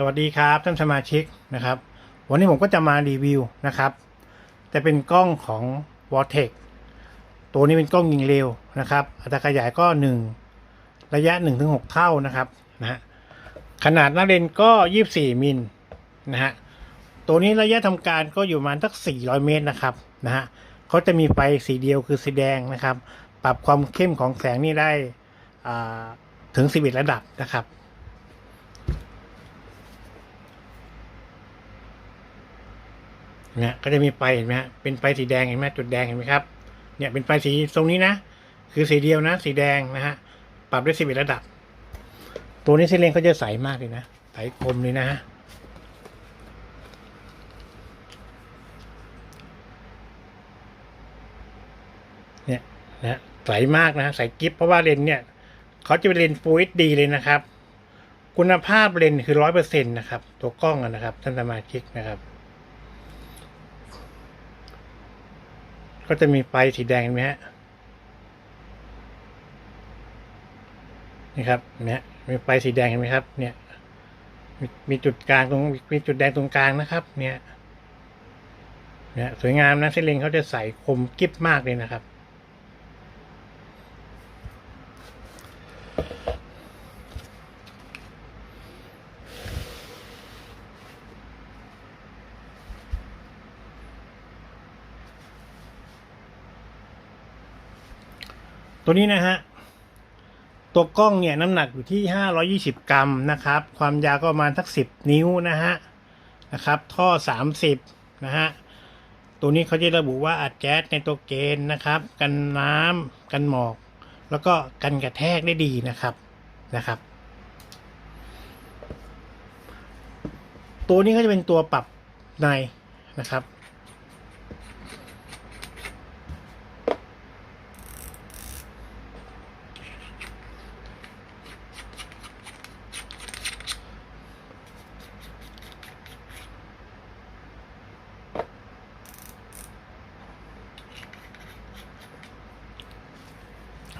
สวัสดีครับท่านสมาชิกนะครับ วันนี้ผมก็จะมารีวิวนะครับจะเป็นกล้องของ v o r t e x ตัวนี้เป็นกล้องยิงเร็วนะครับ อัตราขยายก็ 1 ระยะ 1-6 เท่านะครับนะฮะขนาดหน้าเลนส์ก็ 24 มิลนะฮะตัวนี้ระยะทำการก็อยู่ประมาณสัก 400 เมตรนะครับนะฮะเขาจะมีไฟสีเดียวคือสีแดงนะครับ ปรับความเข้มของแสงนี่ได้ถึง 11 ระดับนะครับ เนี่ยก็จะมีไฟเห็นไหมฮะเป็นไฟสีแดงเห็นไหมจุดแดงเห็นไหมครับเนี่ยเป็นไฟสีตรงนี้นะ คือสีเดียวนะ สีแดงนะฮะปรับได้สิบเอ็ดระดับ ตัวนี้เส้นเลนเขาจะใสมากเลยนะใสคมเลยนะฮะเนี่ยนะใสมากนะใสกิฟเพราะว่าเลนเนี่ยเขาจะเป็นเลนฟูลดีเลยนะครับ คุณภาพเลนคือร้อยเปอร์เซ็นต์นะครับ ตัวกล้องนะครับท่านสมาชิกนะครับ ก็จะมีไฟสีแดงเห็นไหมฮะนี่ครับเนี่ยมีไฟสีแดงเห็นไหมครับ เนี่ยมีมีจุดกลางตรงมีจุดแดงตรงกลางนะครับ เนี่ยเนี่ยสวยงามนะเส้นเลนเขาจะใส่คมกิ๊บมากเลยนะครับ ตัวนี้นะฮะ ตัวกล้องเนี่ยน้ำหนักอยู่ที่ 520 กรัมนะครับ ความยาวก็ประมาณสัก 10 นิ้วนะฮะ นะครับ ท่อ 30 นะฮะ ตัวนี้เขาจะระบุว่าอัดแก๊สในตัวเกณฑ์นะครับ กันน้ำกันหมอก แล้วก็กันกระแทกได้ดีนะครับ นะครับตัวนี้ก็จะเป็นตัวปรับในนะครับ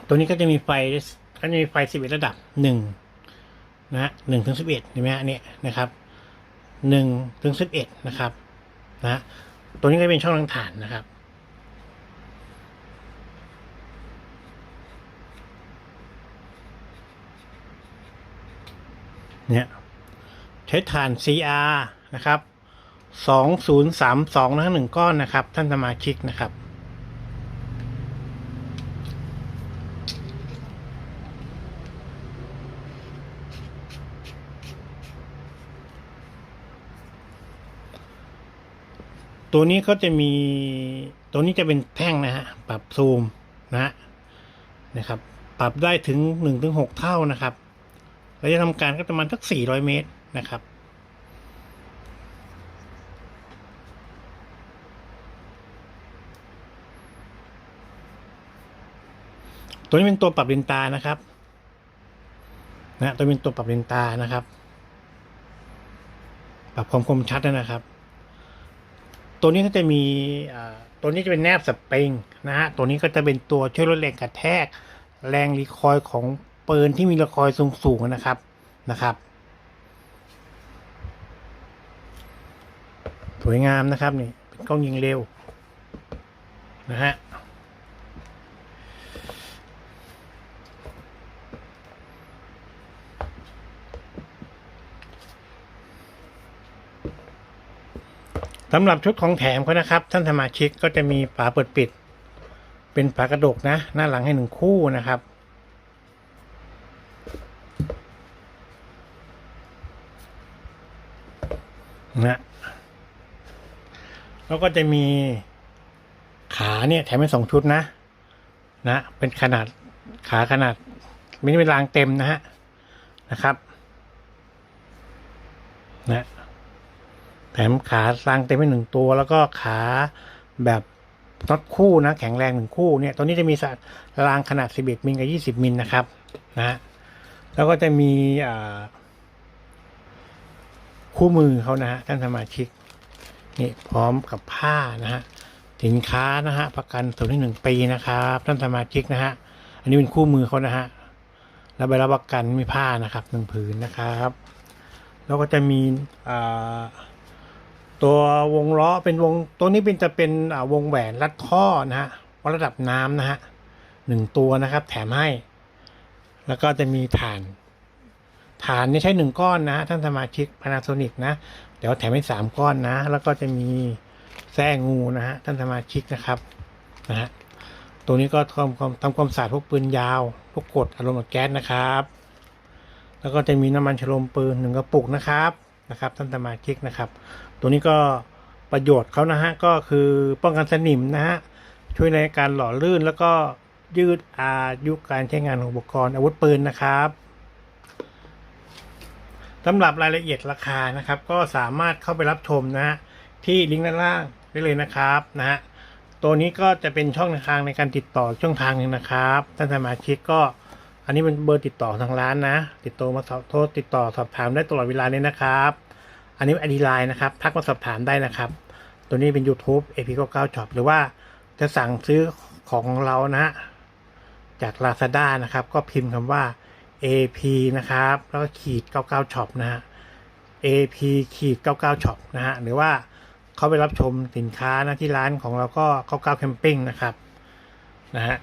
ตัวนี้ก็จะมีไฟก็จะมีไฟสิบเอ็ดระดับหนึ่งนะฮะหนึ่งถึงสิบเอ็ดเห็นไหมฮะเนี่ยนะครับหนึ่งถึงสิบเอ็ดนะครับนะตัวนี้ก็เป็นช่องทางฐานนะครับเนี่ยใช้ฐาน CR นะครับสองศูนย์สามสองนะหนึ่งก้อนนะครับ ท่านสมาชิกนะครับ ตัวนี้ก็จะมี ตัวนี้จะเป็นแท่งนะฮะ ปรับซูมนะนะครับ ปรับได้ถึงหนึ่งถึงหกเท่านะครับระยะทำการก็ประมาณสักสี่ร้อยเมตรนะครับ ตัวนี้เป็นตัวปรับเลนตานะครับนะตัวเป็นตัวปรับเลนตานะครับ ปรับความคมชัดนะครับ ตัวนี้ก็จะมีตัวนี้จะเป็นแนบสปริงนะฮะ ตัวนี้ก็จะเป็นตัวช่วยลดแรงกระแทก แรงรีคอยล์ของปืนที่มีรีคอยล์สูงๆนะครับนะครับ สวยงามนะครับนี่เป็นกล้องยิงเร็วนะฮะำหรับชุดของแถมเขานะครับ ท่านสมาชิกก็จะมีฝาเปิดปิด เป็นฝากระดกนะ หน้าหลังให้หนึ่งคู่นะครับ นะแล้วก็จะมีขาเนี่ยแถมเป็นสองชุดนะ นะ เป็นขนาดขาขนาดไม่ได้เป็นรางเต็มนะฮะนะครับ นะ แถมขาสร้างเต็มไปหนึ่งตัว แล้วก็ขาแบบน็อตคู่นะ แข็งแรงหนึ่งคู่เนี่ยตัวนี้จะมีสรางขนาด 11 มิลกับ20 มิลนะครับนะแล้วก็จะมีคู่มือเขานะฮะท่านสมาชิกนี่พร้อมกับผ้านะฮะสินค้านะฮะประกันสูงที่หนึ่งปีนะครับท่านสมาชิกนะฮะอันนี้เป็นคู่มือเขานะฮะแล้วใบรับประกันมีผ้านะครับหนึ่งผืนนะครับ แล้วก็จะมีอ่า ตัววงล้อเป็นวงตัวนี้เป็นจะเป็นวงแหวนรัดท่อนะฮะวัดระดับน้ำนะฮะหนึ่งตัวนะครับ แถมให้ แล้วก็จะมีฐาน ฐานนี่ใช้หนึ่งก้อนนะท่านสมาชิก Panasonic นะ เดี๋ยวแถมให้สามก้อนนะ แล้วก็จะมีแส้งูนะฮะท่านสมาชิกนะครับนะฮะตัวนี้ก็ทำความทำความสะอาดพวกปืนยาว พวกกดอารมณ์แก๊สนะครับ แล้วก็จะมีน้ำมันฉลมปืนหนึ่งกระปุกนะครับนะครับ ท่านสมาชิกนะครับ ตัวนี้ก็ประโยชน์เขานะฮะก็คือป้องกันสนิมนะฮะช่วยในการหล่อลื่นแล้วก็ยืดอายุการใช้งานของอุปกรณ์อาวุธปืนนะครับสำหรับรายละเอียดราคานะครับ ก็สามารถเข้าไปรับชมนะฮะที่ลิงก์ด้านล่างได้เลยนะครับนะฮะตัวนี้ก็จะเป็นช่องทางในการติดต่อช่องทางหนึ่งนะครับท่านสมาชิกก็ อันนี้เป็นเบอร์ติดต่อทางร้านนะ ติดต่อมาสอบโทษติดต่อสอบถามได้ตลอดเวลาเลยนะครับ อันนี้ไอดีไลน์นะครับ ทักมาสอบถามได้นะครับ ตัวนี้เป็น YouTube AP 99 Shop หรือว่าจะสั่งซื้อของเรานะฮะจาก Lazada นะครับ ก็พิมพ์คำว่า AP นะครับ แล้วก็ขีด 99 Shop นะฮะ AP ขีด 99 Shop นะฮะ หรือว่าเขาไปรับชมสินค้านะที่ร้านของเราก็ 99 Camping นะครับ นะฮะ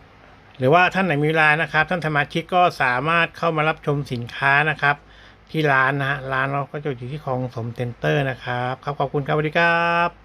หรือว่าท่านไหนมีเวลานะครับ ท่านสมาชิกก็สามารถเข้ามารับชมสินค้านะครับ ที่ร้านนะฮะร้านเราก็จะอยู่ที่คลองสมเซ็นเตอร์นะครับครับขอบคุณครับสวัสดีครับ